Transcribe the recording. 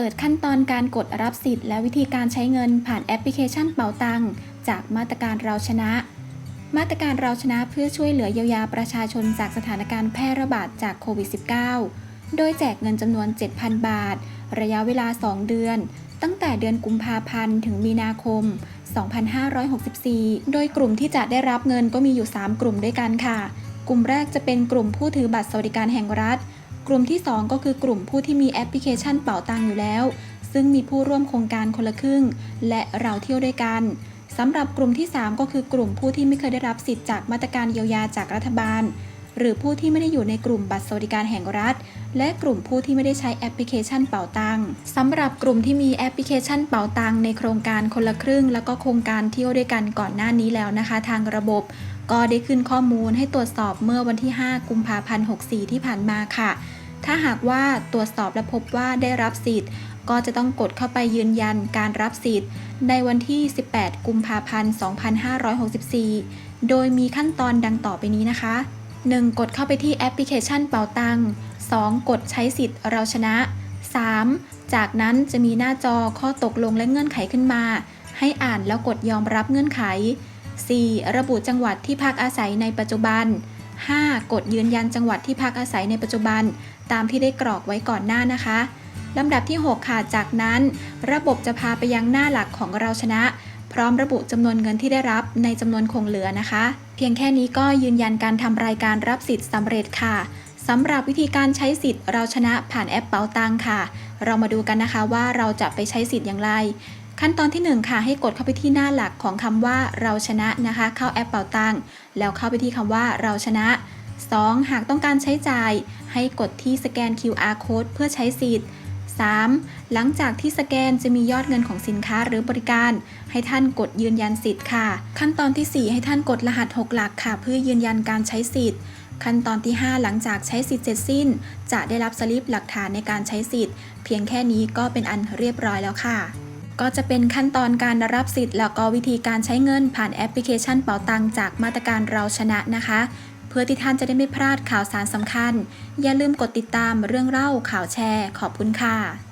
เปิดขั้นตอนการกดรับสิทธิ์และวิธีการใช้เงินผ่านแอปพลิเคชันเป๋าตังจากมาตรการเราชนะ มาตรการเราชนะเพื่อช่วยเหลือเยียวยาประชาชนจากสถานการณ์แพร่ระบาดจากโควิด -19 โดยแจกเงินจำนวน 7,000 บาท ระยะเวลา 2 เดือน ตั้งแต่เดือนกุมภาพันธ์ถึงมีนาคม 2564 โดยกลุ่มที่จะได้รับเงินก็มีอยู่ 3 กลุ่มด้วยกันค่ะ กลุ่มแรกจะเป็นกลุ่มผู้ถือบัตรสวัสดิการแห่งรัฐ กลุ่มที่ 2 ก็คือกลุ่มผู้ที่มีแอปพลิเคชันเป๋าตังอยู่แล้ว ซึ่งมีผู้ร่วมโครงการคนละครึ่ง และเราเที่ยวด้วยกันสำหรับกลุ่มที่ 3 ก็คือกลุ่มผู้ที่ไม่เคยได้รับสิทธิ์จากมาตรการเยียวยาจากรัฐบาล หรือผู้ที่ไม่ได้อยู่ในกลุ่มบัตรสวัสดิการแห่งรัฐ และกลุ่มผู้ที่ไม่ได้ใช้แอปพลิเคชันเป๋าตังสำหรับกลุ่มที่มีแอปพลิเคชันเป๋าตังในโครงการคนละครึ่ง แล้วก็โครงการเที่ยวด้วยกันก่อนหน้านี้แล้วนะคะ ทางระบบ ก็ได้ขึ้นข้อมูลให้ตรวจสอบเมื่อวันที่ 5 กุมภาพันธ์ 64 ที่ผ่านมาค่ะ ถ้าหากว่าตรวจสอบและพบว่าได้รับสิทธิ์ ก็จะต้องกดเข้าไปยืนยันการรับสิทธิ์ ในวันที่ 18 กุมภาพันธ์ 2564 โดยมีขั้นตอนดังต่อไปนี้นะคะ 1. กดเข้าไปที่แอปพลิเคชันเป๋าตัง 2. กดใช้สิทธิ์เราชนะ 3. จากนั้นจะมีหน้าจอข้อตกลงและเงื่อนไขขึ้นมา ให้อ่านแล้วกดยอมรับเงื่อนไข 4. ระบุจังหวัดที่พักอาศัยในปัจจุบัน 5. กดยืนยันจังหวัดที่พักอาศัยในปัจจุบัน ตามที่ได้กรอกไว้ก่อนหน้านะคะลำดับที่ 6 ค่ะ จากนั้น ระบบจะพาไปยังหน้าหลักของเราชนะ พร้อมระบุจำนวนเงินที่ได้รับในจำนวนคงเหลือนะคะ เพียงแค่นี้ก็ยืนยันการทำรายการรับสิทธิ์สำเร็จค่ะสำหรับวิธีการใช้สิทธิ์เราชนะผ่านแอปเป๋าตังค่ะ เรามาดูกันนะคะว่าเราจะไปใช้สิทธิ์อย่างไร ขั้นตอนที่1ค่ะให้กดเข้าไปที่หน้าหลักของคำว่าเราชนะนะคะ เข้าแอปเป๋าตังแล้วเข้าไปที่คำว่าเราชนะ 2. หากต้องการใช้จ่าย ให้กดที่สแกน QR code เพื่อใช้สิทธิ์ 3. หลังจากที่สแกนจะมียอดเงินของสินค้าหรือบริการ ให้ท่านกดยืนยันสิทธิ์ค่ะ ขั้นตอนที่ 4 ให้ท่านกดรหัส 6 หลักค่ะ เพื่อยืนยันการใช้สิทธิ์ ขั้นตอนที่ 5 หลังจากใช้สิทธิ์เสร็จสิ้น จะได้รับสลิปหลักฐานในการใช้สิทธิ์ เพียงแค่นี้ก็เป็นอันเรียบร้อยแล้วค่ะ ก็จะเป็นขั้นตอนการรับสิทธิ์ แล้วก็วิธีการใช้เงินผ่านแอปพลิเคชันเป๋าตังจากมาตรการเราชนะนะคะ เพื่อที่ท่านจะได้ไม่พลาดข่าวสารสำคัญ อย่าลืมกดติดตามเรื่องเล่าข่าวแชร์ ขอบคุณค่ะ